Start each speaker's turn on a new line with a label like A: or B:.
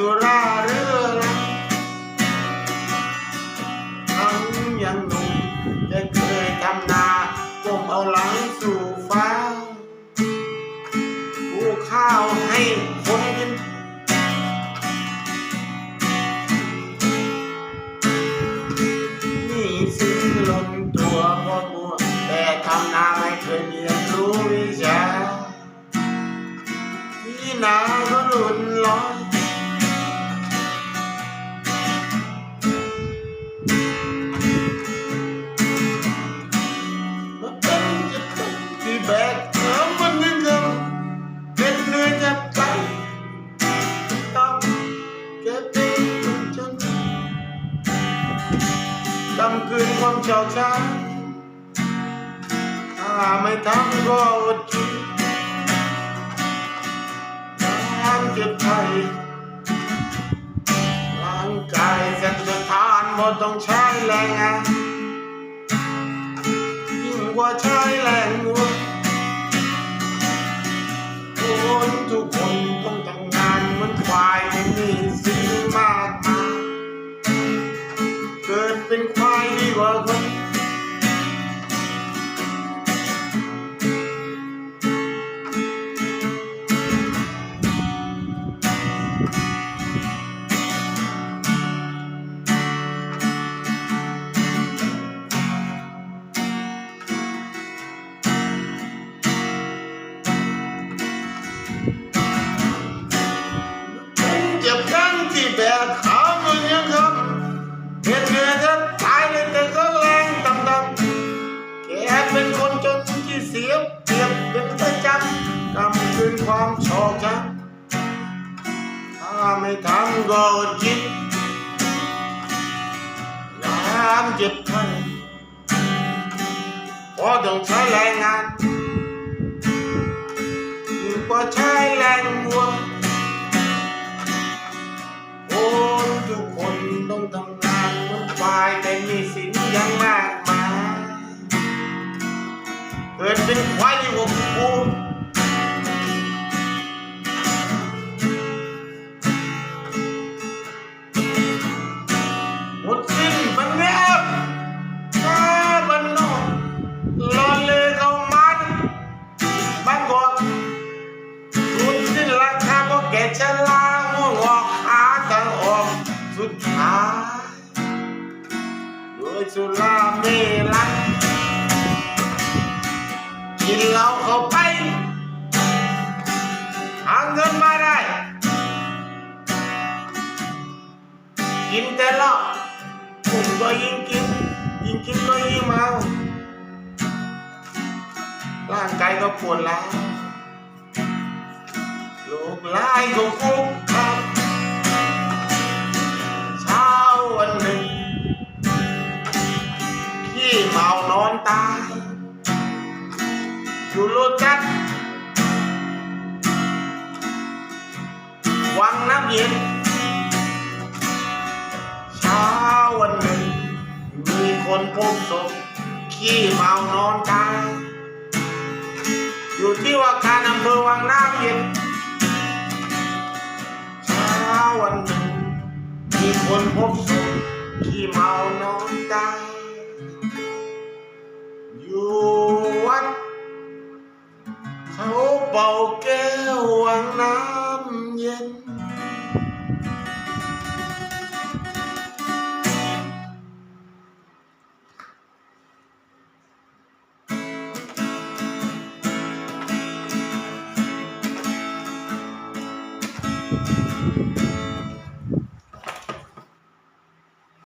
A: สุราเรื้อรังทั้งยังหนุ่มได้เคยทำนาก้มเอาหลังสู่ฟ้าปลูกข้าวให้คนกินนี่สินล้นตัวพ่อบัวแต่ทำนาไม่เคยเรียนรู้วิชาที่นาก็หลุนลอยำคืนความเฉาช้าถ้าไม่ทำก็อดกินน้ำเก็บไทยร่างกายสันสถานหมดต้องใช้แรงงานยิ่งกว่าใช้แรง กิดำถ้าไม่ทำก็อดกินยามเจ็บไข้เพราะต้องใช้แรงงานยิ่งกว่าใช้แรงวัวคนทุกคนต้องทำงานเหมือนควายแต่มีสินยังมากมายเกิดเป็นควายอยู่กับกู หมดสิ้นปัญญาถ้าบันนอกรอเลยเขามาบ้านบอกทุนสิ้นราคาก็แก่ชะลาง่วงออกหาทางออกสุดท้ายโดยสุราเมลัยกินเหล้าเข้าไปหาเงินมาได้กินแต่เหล้า ก็ยิ่งกิน ยิ่งกินก็ยิ่งเมา ร่างกายก็ปวดร้าวลูกหลายก็คุกคักเช้าวันหนึ่งขี้เมานอนตายอยู่โลจัดวังน้ำเย็น พบศพขี้เมานอนตายอยู่ที่ว่าการอำเภอวังน้ำเย็นเช้าวันหนึ่งมีคนพบศพขี้เมานอนตายอยู่วัดเขาเป่าแก้ววังน้ำเย็น